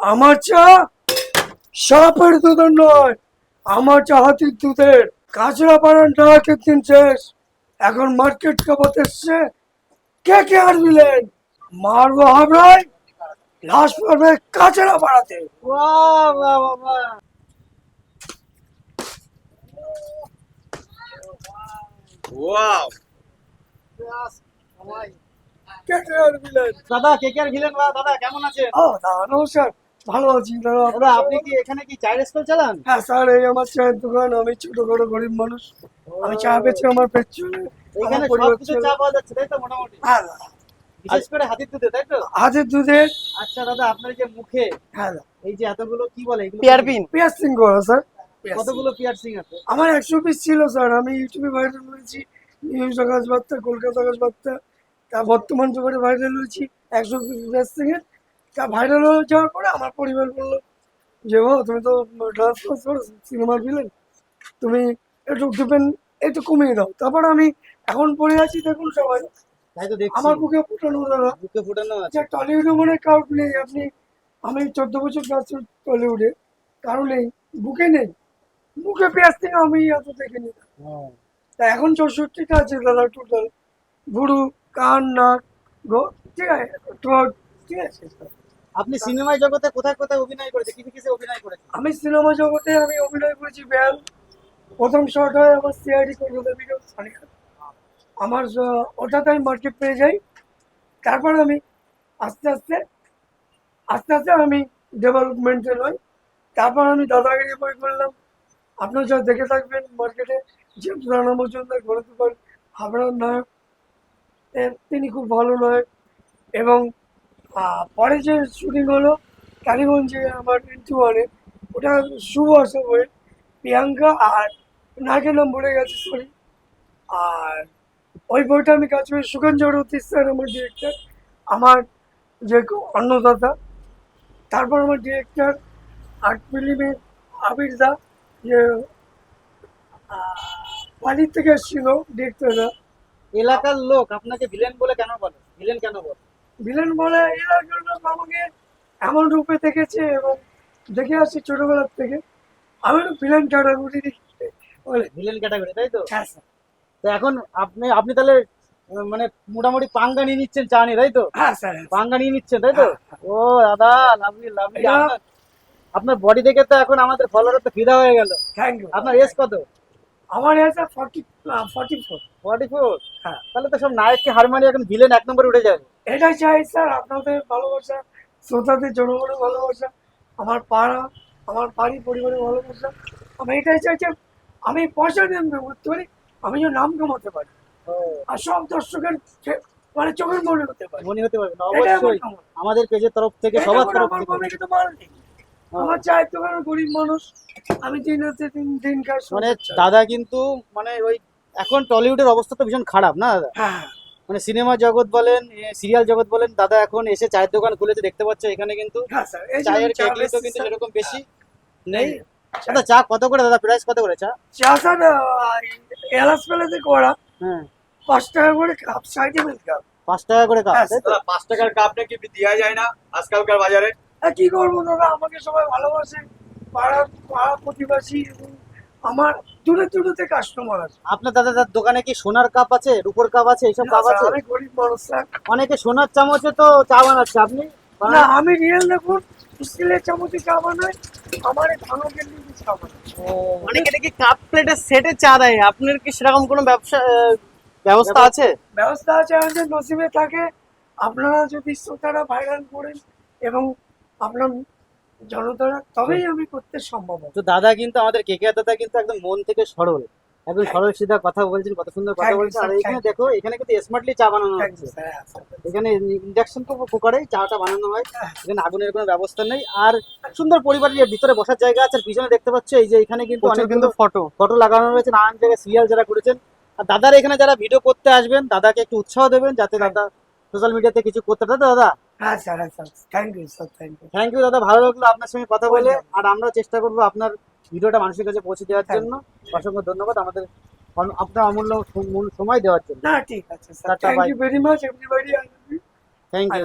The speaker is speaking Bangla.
আমার চা সাপের দুধের নয় আমার চা হাতির দুধের। কাঁচরা পাড়ার নায়কের দিন শেষ। এখন মার্কেট কাপাতে এসছে। কে কে আর দিলেন মারবো হাবড়ায় লাশ পড়বে কাঁচরা পাড়াতে দাদা কে কে আর ভিলেন বা দাদা কেমন আছে ও দাদা নমস্কার। ভালো আছি দাদা দাদা আপনি কি এখানে কি চায়ের স্টল চালান? হ্যাঁ স্যার এই আমার চায়ের দোকান। আমি ছোট বড় গরিব মানুষ। আমি চা বেচে আমার পেট চলে এখানে আমার সব কিছু চা পাওয়া যাচ্ছে তাই তো মোটামুটি? হ্যাঁ বিশেষ করে হাতির দুধে তাই তো? হাতের দুধের আচ্ছা দাদা আপনার যে মুখে হ্যাঁ এই যে এতগুলো কি বলে এগুলো? পিয়ারপিন পিয়ার্সিং করা স্যার। কতগুলো পিয়ারসিং আছে? আমার একশো পিস ছিল স্যার। আমি ইউটিউবে ভাইরাল হয়েছি। নিউজ আকাশ বার্তা কলকাতা আকাশ বার্তা। তা বর্তমান যুগে ভাইরাল হয়েছি। একশো পিস পিয়ার্সিং এর। তা ভাইরাল হয়ে যাওয়ার পরে আমার পরিবার বলল যে ও তুমি তো ডান্স ফান্স করো সিনেমার ভিলেন তুমি একটু ডিপেন্ড একটু কমিয়ে দাও। তারপর আমি এখন পড়ে আছি দেখুন সবাই। আমার বুকে ফুটানো দাদা। বুকে ফুটানো যে টলিউডে মনে কাউট নেই। আপনি আমি চোদ্দ বছর কাজ টলিউডে কারও নেই বুকে নেই। বুকে পেঁয়াজ থেকে আমি এত দেখিনি হ্যাঁ। তা এখন চৌষট্টিটা আছে দাদা টোটাল ভুরু কান নাক গো ঠিক আছে। ঠিক আছে। আপনি সিনেমায় জগতে কোথায় কোথায় অভিনয় করেছে কিছু কিছু অভিনয় করেছে আমি সিনেমা জগতে আমি অভিনয় করেছি ব্যাল প্রথম শট হয় আমার সিআইডি কলকাতা ভিডিও আমার ওটাতে আমি মার্কেট পেয়ে যাই। তারপর আমি আস্তে আস্তে আস্তে আস্তে আমি ডেভেলপমেন্টে নই তারপর আমি দাদাগিরি বই করলাম। আপনার যা দেখে থাকবেন মার্কেটে যে রানা মজুমদার ঘরে দোকান হাবড়ার নায়ক। তিনি খুব ভালো নায়ক। এবং পরে যে শুটিং হলো, কালীগঞ্জে আমার ইন্টু ওয়ানে ওটা শুভ আসে বই প্রিয়াঙ্কা আর নায়কের নাম ভুলে গেছে সরি আর ওই বইটা আমি কাজ করি সুগন জড়তি স্যার আমার ডিরেক্টর আমার যে অন্নদাতা, তারপর আমার ডিরেক্টর আর্ট ফিল্মের আবির দা, যে পালির থেকে এসেছিল ডিরেক্টররা এলাকার লোক, আপনাকে ভিলেন বলে কেন বলে? ভিলেন কেন বলে? ভিলেন বলে এলাকার লোক আমাকে এমন রূপে দেখেছে এবং দেখে আসছি ছোটবেলার থেকে। আমি একটু ভিলেন ক্যাটাগরি বলে ভিলেন ক্যাটাগরি তাই তো? হ্যাঁ স্যার। তো এখন আপনি আপনি তাহলে মানে মোটামুটি পাঙ্গা নিয়ে নিচ্ছেন চা নিয়ে তাই তো? হ্যাঁ স্যার হ্যাঁ, পাঙ্গা নিয়ে নিচ্ছেন তাই তো? ও দাদা লাভলি লাভলি আপনার বডি দেখে তো এখন আমাদের ফলোয়ার তো ফিদা হয়ে গেল। থ্যাংক ইউ আপনার এজ কত? আমার আছে forty forty four forty four হ্যাঁ। তাহলে তো সব নায়ককে হার মানিয়ে এখন ভিলেন এক নম্বরে উঠে যাবে এটাই চাই স্যার আপনাদের ভালোবাসা শ্রোতাদের জনগণের ভালোবাসা আমার পাড়া আমার বাড়ি পরিবারের ভালোবাসা। আমি এটাই চাই যে আমি পয়সা আমি করতে পারি আমি যেন নাম কামাতে পারি। আর সব দর্শকের মানে চোখের মনে হতে পারে। মনে হতে পারবে অবশ্যই। আমাদের পেজের তরফ থেকে সবার তরফ থেকে। আমার তো কারণ গরিব মানুষ। আমি দিন রাতে দিন দিন কাজ মানে দাদা কিন্তু মানে ওই এখন টলিউডের অবস্থা তো ভীষণ খারাপ না? দাদা হ্যাঁ। মানে সিনেমা জগৎ বলেন সিরিয়াল জগৎ বলেন দাদা এখন এসে চায়ের দোকান খুলেছে দেখতে পাচ্ছ এখানে কিন্তু। হ্যাঁ চায়ের কেটলি তো কিন্তু। সেরকম বেশি নেই। চা- দাদা চা কত করে দাদা? প্রাইস কত করে চা? চা স্যার এলাচ পেলাতে করা হ্যাঁ। পাঁচ টাকা করে কাপ ষাট এম কাপ। পাঁচ টাকা করে কাপ হ্যাঁ, পাঁচ টাকার কাপ নাকি দেওয়া যায় না আজকালকার বাজারে। কি করব দাদা? আমাকে সবাই ভালোবাসে। পাড়া পাড়া প্রতিবাসী এবং আমার দূরে দূরেতে কাস্টমার আছে। আপনার দাদা দাদার দোকানে কি সোনার কাপ আছে রূপোর কাপ আছে এইসব কাপ আছে? আমি গরিব মানুষ স্যার অনেকে সোনার চামচে তো চা বানাচ্ছে আপনি? না আমি রিয়েল দেখুন স্টিলের চামচে চা বানাই আমার ভাঙা কেন্দ্রে চা বানাই। অনেকে দেখি কাপ প্লেটের সেটে চা দেয় আপনার কি সেরকম কোনো ব্যবসা ব্যবস্থা আছে? ব্যবস্থা আছে আমাদের নসিবে থাকে। আপনারা যদি শ্রোতারা ভাইরাল করেন এবং আপনার জনতারা তবেই আমি করতে সম্ভব তো দাদা কিন্তু আমাদের কেকে দাদা কিন্তু একদম মন থেকে সরল। একদম সরল সিধা কথা বলছেন কত সুন্দর কথা বলছেন। আর এখানে দেখো এখানে কিন্তু স্মার্টলি চা বানানো হচ্ছে। হ্যাঁ. এখানে ইন্ডাকশন কুকারে চাটা বানানো হয়। হ্যাঁ। এখানে আগুনের কোনো ব্যবস্থা নেই। আর সুন্দর পরিবারের ভিতরে বসার জায়গা আছে। আর পিছনে দেখতে পাচ্ছ এই যে এখানে কিন্তু অনেক কিন্তু ফটো ফটো লাগানো রয়েছে। নানান জায়গায় সিরিয়াল যারা করেছেন। আর দাদার এখানে যারা ভিডিও করতে আসবেন দাদাকে একটু উৎসাহ দেবেন যাতে দাদা সোশ্যাল মিডিয়াতে কিছু করতে পারে। দাদা হ্যাঁ স্যার হ্যাঁ sir. Thank you sir thank you thank you দাদা ভালো লাগল আপনার সঙ্গে কথা বলে। আর আমরা চেষ্টা করব আপনার ভিডিওটা মানুষের কাছে পৌঁছে দেওয়ার জন্য। অসংখ্য ধন্যবাদ আমাদের আপনার অমূল্য সময় দেওয়ার জন্য। না ঠিক আছে sir thank you very much everybody thank you